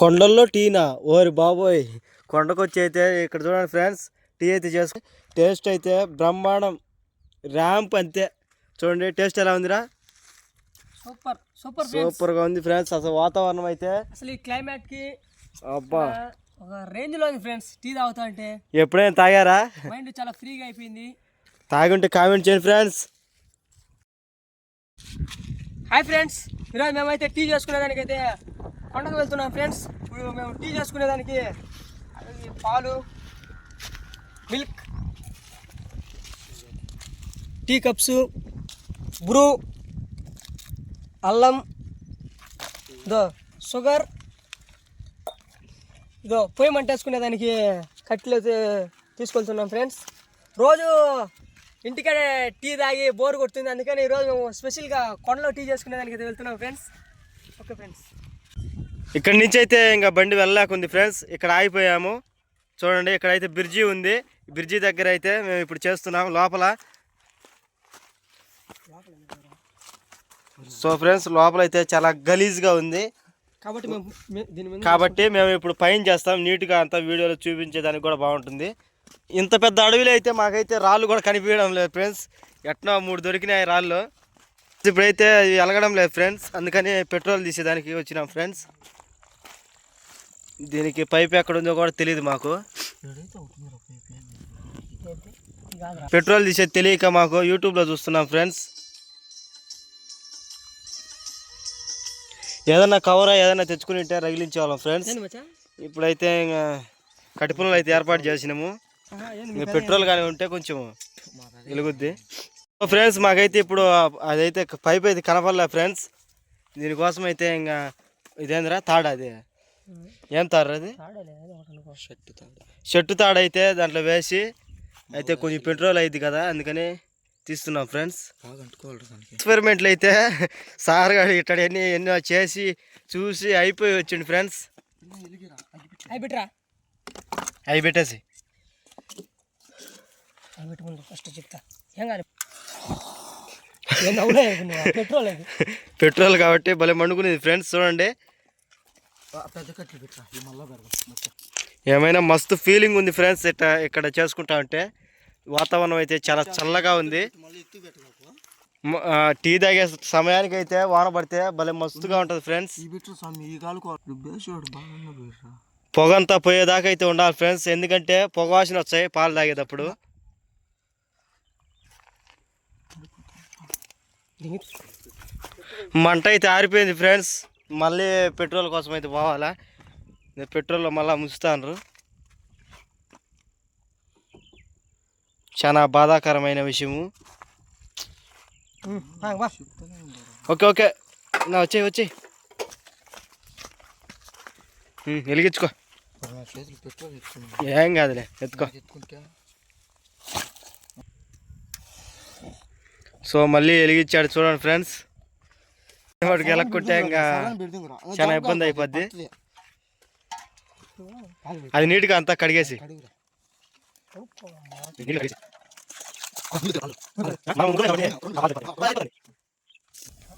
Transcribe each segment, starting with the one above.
కొండల్లో టీనా? ఓరి బాబోయ్. కొండకొచ్చి అయితే ఇక్కడ చూడండి ఫ్రెండ్స్ టీ అయితే చేసు టేస్ట్ అయితే బ్రహ్మాండం. ర్యాంప్ అంతే. చూడండి టేస్ట్ ఎలా ఉందిరా? Super super friends. సూపర్గా ఉంది ఫ్రెండ్స్. అసలు వాతావరణం అయితే అసలు ఈ క్లైమేట్కి అబ్బా. ఒక రేంజ్లో ఉంది ఫ్రెండ్స్. టీ తాగుతా అంటే ఎప్పుడైనా తాగారా? మైండ్ చాలా ఫ్రీగా అయిపోయింది. తాగుంటే కామెంట్ చేయండి ఫ్రెండ్స్. Hi friends. ఈరోజు మేమైతే టీ చేసుకునేదానికి అయితే కొండకు వెళ్తున్నాం ఫ్రెండ్స్. ఇప్పుడు మేము టీ చేసుకునేదానికి పాలు మిల్క్ టీ కప్స్ బ్రూ అల్లం ఇదో షుగర్ ఇదో పొయ్యి మంటేసుకునేదానికి కట్టెలు అయితే తీసుకెళ్తున్నాం ఫ్రెండ్స్. రోజు ఇంటికాడే టీ తాగి బోర్ కొడుతుంది అందుకని ఈరోజు మేము స్పెషల్గా కొండలో టీ చేసుకునేదానికి అయితే వెళ్తున్నాం ఫ్రెండ్స్. Okay friends. ఇక్కడ నుంచి అయితే ఇంకా బండి వెళ్ళలేకుంది ఫ్రెండ్స్ ఇక్కడ ఆగిపోయాము. చూడండి ఇక్కడైతే బ్రిడ్జి ఉంది. బ్రిడ్జి దగ్గర అయితే మేము ఇప్పుడు చేస్తున్నాం లోపల. సో ఫ్రెండ్స్ లోపల అయితే చాలా గలీజ్గా ఉంది. కాబట్టి మేము కాబట్టి మేము ఇప్పుడు పైన చేస్తాం. నీట్గా అంతా వీడియోలో చూపించేదానికి కూడా బాగుంటుంది. ఇంత పెద్ద అడవిలో అయితే మాకైతే రాళ్ళు కూడా కనిపించడం లేదు ఫ్రెండ్స్ ఎట్నో మూడు దొరికినాయి రాళ్ళు. ఇప్పుడైతే ఎలగడం లేదు ఫ్రెండ్స్ అందుకని పెట్రోల్ తీసేదానికి వచ్చినాం ఫ్రెండ్స్ దీనికి పైప్ ఎక్కడ ఉందో కూడా తెలియదు మాకు. పెట్రోల్ తీసేది తెలియక మాకు యూట్యూబ్లో చూస్తున్నాం ఫ్రెండ్స్. ఏదన్నా కవరా ఏదైనా తెచ్చుకుని ఉంటే రగిలించేవాళ్ళం ఫ్రెండ్స్? ఇప్పుడైతే ఇంకా కటిపులు అయితే ఏర్పాటు చేసినాము. పెట్రోల్ కానీ ఉంటే కొంచెం వెలుగుద్ది. ఫ్రెండ్స్ మాకైతే ఇప్పుడు అదైతే పైప్ అయితే కనపడలే ఫ్రెండ్స్. దీనికోసం అయితే ఇంకా ఇదేందిరా తాడు అది. ఏం తాడు అది. షర్టు తాడు. అయితే దాంట్లో వేసి అయితే కొంచెం పెట్రోల్ అయింది కదా అందుకని తీస్తున్నాం ఫ్రెండ్స్. ఎక్స్పెరిమెంట్లు అయితే సార్ గారు ఇట్టడన్నీ ఎన్నో చేసి చూసి అయిపోయి వచ్చిండు ఫ్రెండ్స్. అవి అవి పెట్టేసి ఫస్ట్ చెప్తా. పెట్రోల్ పెట్రోల్ కాబట్టి భలే మండుకునేది ఫ్రెండ్స్ చూడండి. ఏమైనా మస్తు ఫీలింగ్ ఉంది ఫ్రెండ్స్ ఇట్ట ఇక్కడ చేసుకుంటా ఉంటే. వాతావరణం అయితే చాలా చల్లగా ఉంది. టీ తాగే సమయానికి అయితే వాన పడితే భలే మస్తుగా ఉంటుంది ఫ్రెండ్స్ పొగ అంతా పోయేదాకా అయితే ఉండాలి ఫ్రెండ్స్ ఎందుకంటే పొగ వాసన వచ్చాయి పాలు తాగేటప్పుడు. మంట అయితే ఆరిపోయింది ఫ్రెండ్స్ మళ్ళీ పెట్రోల్ కోసం అయితే పోవాలా? పెట్రోల్లో మళ్ళీ ముంచుతాను చాలా బాధాకరమైన విషయము. Okay okay. నా వచ్చేయి వచ్చేయి వెలిగించుకో. ఏం కాదులే ఎత్తుకో. సో మళ్ళీ వెలిగించాడు చూడండి ఫ్రెండ్స్. వాడికి ఎలక్కుంటే ఇంకా చాలా ఇబ్బంది అయిపోద్ది. అది నీట్గా అంతా కడిగేసి.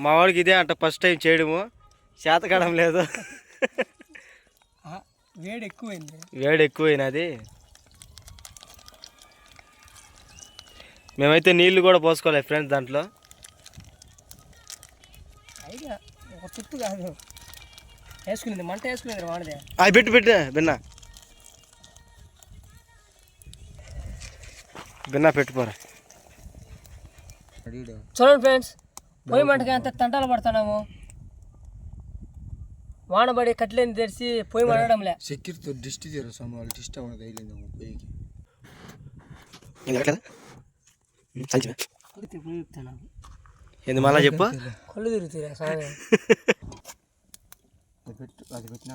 మా వాడికి ఇదే అంట ఫస్ట్ టైం చేయడము. చేతకడం లేదు. వేడి ఎక్కువైంది. వేడి ఎక్కువైనది మేమైతే నీళ్ళు కూడా పోసుకోలేదు ఫ్రెండ్స్ దాంట్లో. ఐడియా. ఒక చుట్టూ కాదు. వేసుకునేది. మంట వేసుకునేది వాడిదే. అవి పెట్టు పెట్టు. బిన్నా. బిన్నా పెట్టుకోరా చూడండి ఫ్రెండ్స్ పొయ్యి మంటకి అంత తంటాలు పడుతున్నాము వానబడి కట్లేని తెరిచి పొయ్యి మండడంలే సెక్యూరిటీ దిష్టి తీరు సమ వాళ్ళు దిష్టి అవ్వడం తగిలింది పొయ్యికి. ఏంది మళ్ళా చెప్పు? కళ్ళు తిరుగుతాయి సామి అది పెట్టు అది పెట్టినా.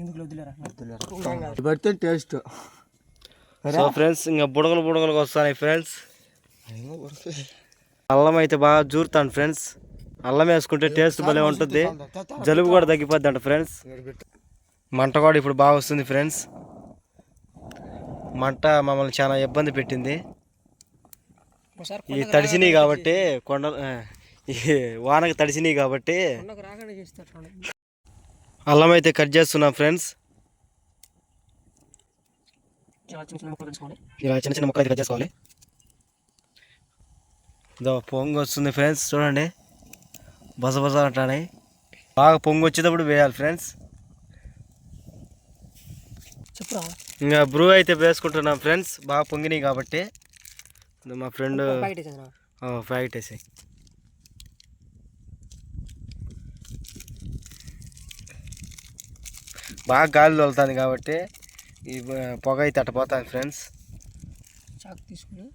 ఎందుకు పెడితే టేస్ట్ సో ఫ్రెండ్స్ ఇంకా బుడగలు బుడగలు వస్తాయి ఫ్రెండ్స్. అల్లం అయితే బాగా జూరుతాను ఫ్రెండ్స్. అల్లం వేసుకుంటే టేస్ట్ భలే ఉంటుంది. జలుబు కూడా తగ్గిపోద్ది అంట ఫ్రెండ్స్ మంట కూడా ఇప్పుడు బాగా వస్తుంది ఫ్రెండ్స్. మంట మమ్మల్ని చాలా ఇబ్బంది పెట్టింది. ఈ తడిసినాయి కాబట్టి కొండ వానకు తడిసినాయి కాబట్టి అల్లం అయితే కట్ చేస్తున్నాం ఫ్రెండ్స్. ఇలా చిన్న చిన్న ముక్కలు అయితే కట్ చేసుకోవాలి. ఇదో పొంగు వస్తుంది ఫ్రెండ్స్ చూడండి. బస బస అంటాయి బాగా పొంగు వచ్చేటప్పుడు వేయాలి ఫ్రెండ్స్. ఇంకా బ్రూ అయితే వేసుకుంటున్నాం ఫ్రెండ్స్ బాగా పొంగినాయి కాబట్టి. మా ఫ్రెండ్ ప్యాకెట్ వేసి బాగా గాలి తోలుతుంది కాబట్టి ఈ పొగ అయితే అట్టపోతుంది ఫ్రెండ్స్. చాకు తీసుకుని.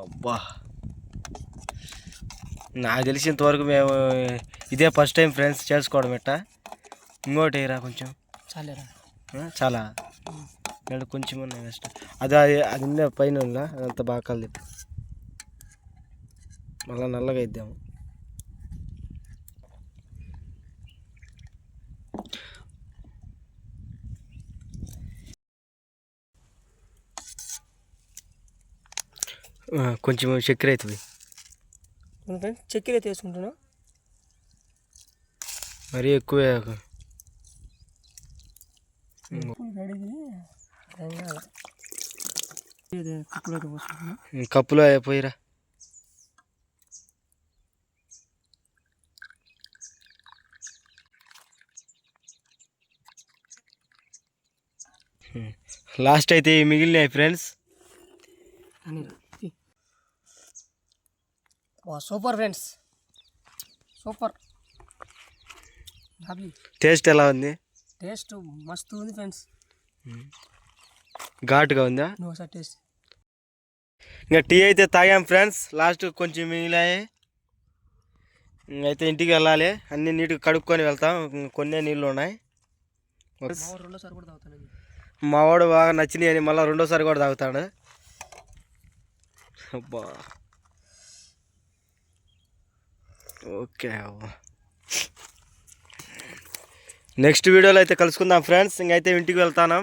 అబ్బా. నాకు తెలిసినంతవరకు మేము ఇదే ఫస్ట్ టైం ఫ్రెండ్స్ చేసుకోవడం ఎట్టా? ఇంకోటి రా కొంచెం? చాలేరా? చాలా. ఇక్కడ కొంచెం ఉన్నాయి నెక్స్ట్ అది అది అది ఉందే పైన అదంతా బాగా కలిపి మళ్ళీ నల్లగా ఇద్దాము కొంచెం చక్కెర అవుతుంది చక్కెర అయితే వేసుకుంటున్నా మరీ ఎక్కువ కప్పులో అయిపోయిరా. లాస్ట్ అయితే మిగిలినాయి friends. Super friends. Super. Taste ఎలా ఉంది? టేస్ట్ మస్తు ఉంది ఫ్రెండ్స్. ఘాటుగా ఉందా? నువ్వు ఇంకా టీ అయితే తాగాం ఫ్రెండ్స్. లాస్ట్ కొంచెం మిగిలాయి. అయితే ఇంటికి వెళ్ళాలి. అన్ని నీట్గా కడుక్కొని వెళ్తాం. కొన్నే నీళ్ళు ఉన్నాయి. మా వాడు బాగా నచ్చినాయి అని మళ్ళీ రెండోసారి కూడా తాగుతాడు. అబ్బా. ఓకే నెక్స్ట్ వీడియోలో అయితే కలుసుకుందాం ఫ్రెండ్స్. ఇంకైతే ఇంటికి వెళ్తాను.